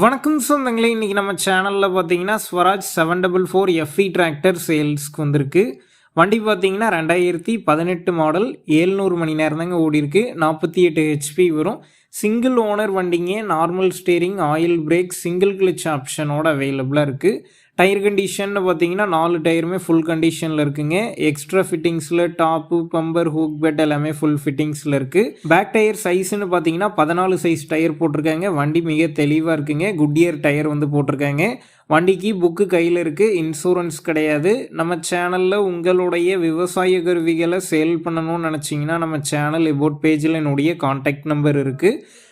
வணக்கம் சொந்தங்களே இன்றைக்கி நம்ம சேனலில் பார்த்தீங்கன்னா Swaraj seven double four F E tractor சேல்ஸ்க்கு வந்திருக்கு. வண்டி பார்த்தீங்கன்னா ரெண்டாயிரத்தி பதினெட்டு மாடல் ஏழ்நூறு மணி நேரம் தாங்க ஓடிருக்கு நாற்பத்தி எட்டு ஹெச்பி வரும். சிங்கிள் ஓனர் வண்டிங்க normal steering oil brake single clutch ஆப்ஷனோட அவைலபிளாக இருக்குது டயர் கண்டிஷன் பார்த்தீங்கன்னா நாலு டயருமே ஃபுல் கண்டிஷனில் இருக்குங்க. எக்ஸ்ட்ரா ஃபிட்டிங்ஸில் டாப்பு பம்பர் ஹூக் பெட் எல்லாமே ஃபுல் ஃபிட்டிங்ஸில் இருக்குது பேக் டயர் சைஸ்னு பார்த்தீங்கன்னா பதினாலு சைஸ் டயர் போட்டிருக்காங்க. வண்டி மிக தெளிவாக இருக்குங்க. குட்டியர் டயர் வந்து போட்டிருக்காங்க. வண்டிக்கு புக்கு கையில் இருக்குது இன்சூரன்ஸ் கிடையாது. நம்ம சேனலில் உங்களுடைய விவசாய கருவிகளை சேல் பண்ணணும்னு நினச்சிங்கன்னா நம்ம சேனல் எபோட் பேஜில் என்னுடைய காண்டாக்ட் நம்பர் இருக்குது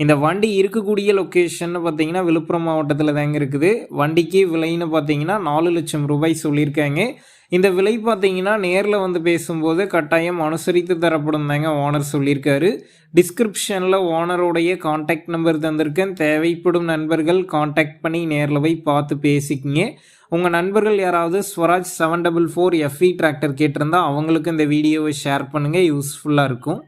இந்த வண்டி இருக்கக்கூடிய லொக்கேஷன் பார்த்தீங்கன்னா விழுப்புரம் மாவட்டத்தில் தாங்க இருக்குது. வண்டிக்கு விலைன்னு பார்த்தீங்கன்னா நாலு லட்சம் ரூபாய் சொல்லியிருக்காங்க. இந்த விலை பார்த்தீங்கன்னா நேரில் வந்து பேசும்போது கட்டாயம் அனுசரித்து தரப்படும் தாங்க ஓனர் சொல்லியிருக்காரு. டிஸ்கிரிப்ஷனில் ஓனருடைய காண்டாக்ட் நம்பர் தந்திருக்கேன். தேவைப்படும் நண்பர்கள் காண்டாக்ட் பண்ணி நேரில் போய் பார்த்து பேசிக்கிங்க. உங்கள் நண்பர்கள் யாராவது Swaraj seven double four F E tractor கேட்டிருந்தா அவங்களுக்கு இந்த வீடியோவை ஷேர் பண்ணுங்கள் யூஸ்ஃபுல்லாக இருக்கும்.